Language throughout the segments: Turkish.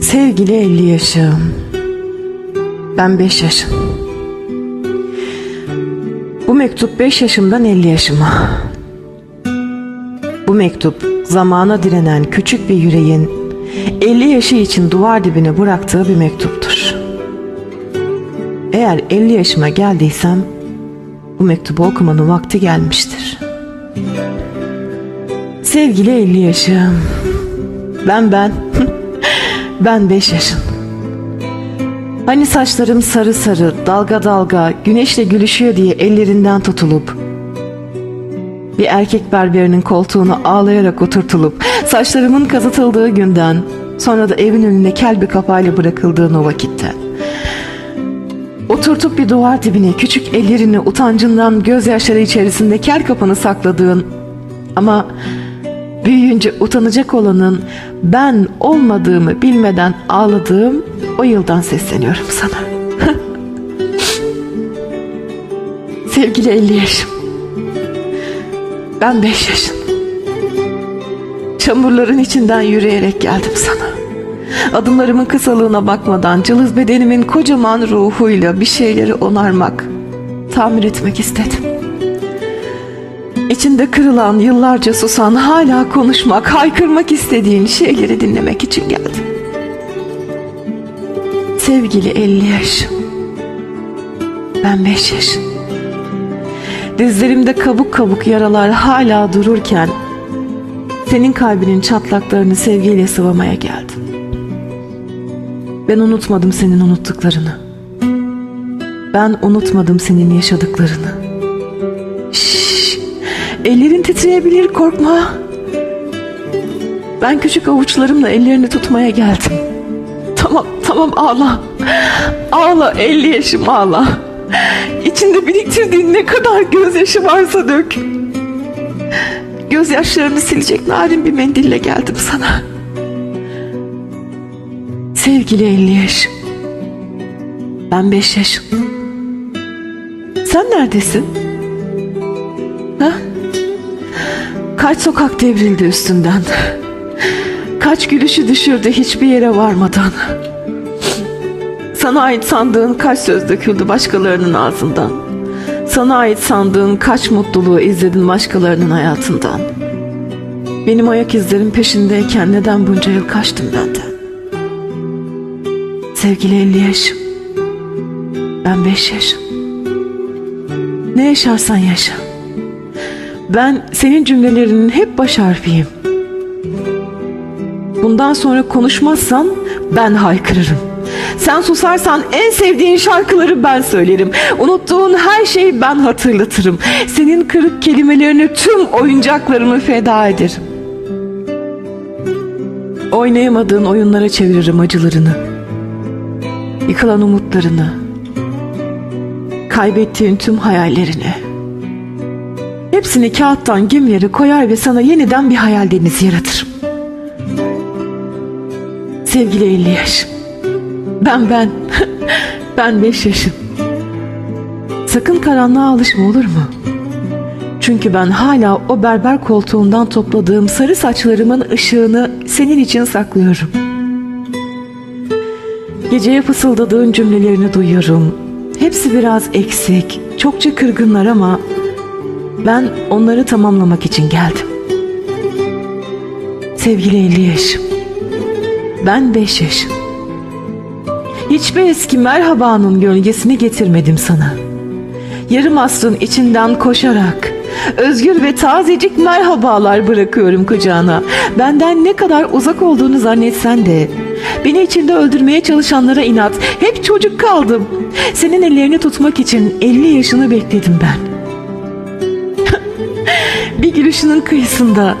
Sevgili 50 yaşım. Ben 5 yaşım. Bu mektup 5 yaşımdan 50 yaşıma. Bu mektup zamana direnen küçük bir yüreğin 50 yaşı için duvar dibine bıraktığı bir mektuptur. Eğer 50 yaşıma geldiysem bu mektubu okumanın vakti gelmiştir. Sevgili 50 yaşım. Ben ben. Ben 5 yaşım. Hani saçlarım sarı sarı, dalga dalga, güneşle gülüşüyor diye ellerinden tutulup bir erkek berberinin koltuğuna ağlayarak oturtulup saçlarımın kazıtıldığı günden sonra da evin önünde kel bir kapayla bırakıldığın o vakitten. Oturtup bir duvar dibine küçük ellerini utancından gözyaşları içerisinde kel kapanı sakladığın ama büyüyünce utanacak olanın ben olmadığımı bilmeden ağladığım o yıldan sesleniyorum sana. Sevgili 50 yaşım. Ben 5 yaşın. Çamurların içinden yürüyerek geldim sana. Adımlarımın kısalığına bakmadan cılız bedenimin kocaman ruhuyla bir şeyleri onarmak, tamir etmek istedim. İçinde kırılan, yıllarca susan, hala konuşmak, haykırmak istediğin şeyleri dinlemek için geldim. Sevgili 50 yaşım. Ben 5 yaşım. Dizlerimde kabuk kabuk yaralar hala dururken senin kalbinin çatlaklarını sevgiyle sıvamaya geldim. Ben unutmadım senin unuttuklarını. Ben unutmadım senin yaşadıklarını. Ellerin titreyebilir korkma. Ben küçük avuçlarımla ellerini tutmaya geldim. Tamam tamam ağla. Ağla 50 yaşım ağla. İçinde biriktirdiğin ne kadar gözyaşı varsa dök. Gözyaşlarını silecek narin bir mendille geldim sana. Sevgili 50 yaşım. Ben 5 yaşım. Sen neredesin? Kaç sokak devrildi üstünden. Kaç gülüşü düşürdü hiçbir yere varmadan. Sana ait sandığın kaç söz döküldü başkalarının ağzından. Sana ait sandığın kaç mutluluğu izledin başkalarının hayatından. Benim ayak izlerim peşindeyken neden bunca yıl kaçtın benden? Sevgili 50 yaşım. Ben 5 yaşım. Ne yaşarsan yaşa. Ben senin cümlelerinin hep baş harfiyim. Bundan sonra konuşmazsan ben haykırırım. Sen susarsan en sevdiğin şarkıları ben söylerim. Unuttuğun her şeyi ben hatırlatırım. Senin kırık kelimelerini tüm oyuncaklarımı feda ederim. Oynayamadığın oyunlara çeviririm acılarını. Yıkılan umutlarını. Kaybettiğin tüm hayallerini. Hepsini kağıttan gemileri koyar ve sana yeniden bir hayal denizi yaratırım. Sevgili 50 yaşım. Ben ben. ben 5 yaşım. Sakın karanlığa alışma olur mu? Çünkü ben hala o berber koltuğundan topladığım sarı saçlarımın ışığını senin için saklıyorum. Geceye fısıldadığın cümlelerini duyuyorum. Hepsi biraz eksik, çokça kırgınlar ama ben onları tamamlamak için geldim. Sevgili 50 yaşım. Ben 5 yaşım. Hiçbir eski merhabanın gölgesini getirmedim sana. Yarım asrın içinden koşarak özgür ve tazecik merhabalar bırakıyorum kucağına. Benden ne kadar uzak olduğunu zannetsen de beni içinde öldürmeye çalışanlara inat. Hep çocuk kaldım. Senin ellerini tutmak için 50 yaşını bekledim ben. Bir gülüşünün kıyısında,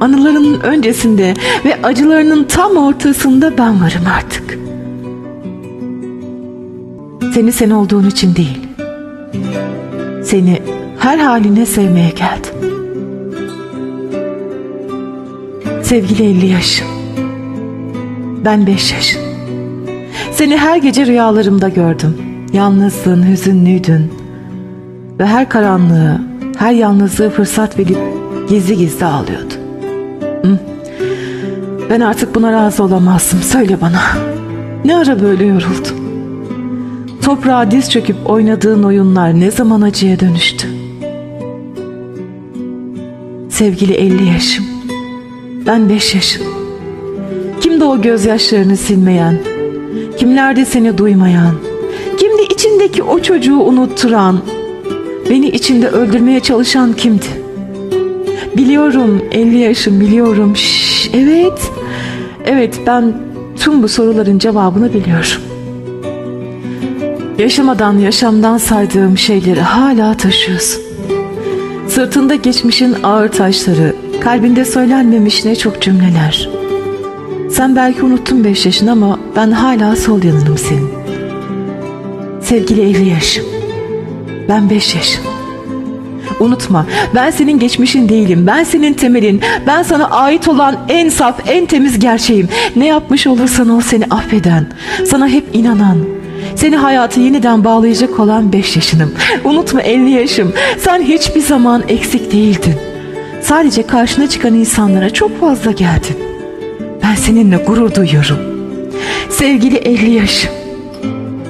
anılarının öncesinde ve acılarının tam ortasında ben varım artık. Seni sen olduğun için değil. Seni her haline sevmeye geldim. Sevgili 50 yaşım. Ben 5 yaşım. Seni her gece rüyalarımda gördüm. Yalnızsın, hüzünlüydün. Ve her karanlığı, her yalnızlığı fırsat verip gizli gizli ağlıyordun. Hı? Ben artık buna razı olamazdım. Söyle bana. Ne ara böyle yoruldun? Toprağa diz çöküp oynadığın oyunlar ne zaman acıya dönüştü? Sevgili 50 yaşım. Ben 5 yaşım. Kimde o gözyaşlarını silmeyen? Kimlerde seni duymayan? Kimdi içindeki o çocuğu unutturan? Beni içinde öldürmeye çalışan kimdi? Biliyorum 50 yaşım biliyorum. Şş, evet. Evet ben tüm bu soruların cevabını biliyorum. Yaşamadan yaşamdan saydığım şeyleri hala taşıyorsun. Sırtında geçmişin ağır taşları, kalbinde söylenmemiş ne çok cümleler. Sen belki unuttun beş yaşını ama ben hala sol yanınım senin. Sevgili 50 yaşım, ben beş yaşım. Unutma, ben senin geçmişin değilim, ben senin temelin, ben sana ait olan en saf, en temiz gerçeğim. Ne yapmış olursan ol seni affeden, sana hep inanan, seni hayatı yeniden bağlayacak olan 5 yaşınım. Unutma 50 yaşım. Sen hiçbir zaman eksik değildin. Sadece karşına çıkan insanlara çok fazla geldin. Ben seninle gurur duyuyorum. Sevgili 50 yaşım.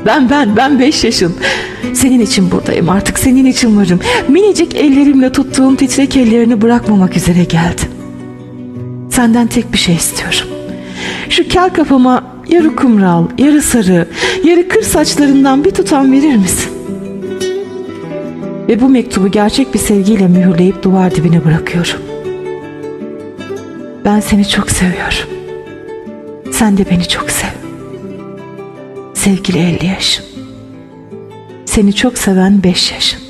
Ben ben ben 5 yaşın. Senin için buradayım artık senin için varım. Minicik ellerimle tuttuğum titrek ellerini bırakmamak üzere geldim. Senden tek bir şey istiyorum. Şu kel kafama yarı kumral, yarı sarı, yarı kır saçlarından bir tutam verir misin? Ve bu mektubu gerçek bir sevgiyle mühürleyip duvar dibine bırakıyorum. Ben seni çok seviyorum. Sen de beni çok sev. Sevgili 50 yaşım. Seni çok seven 5 yaşım.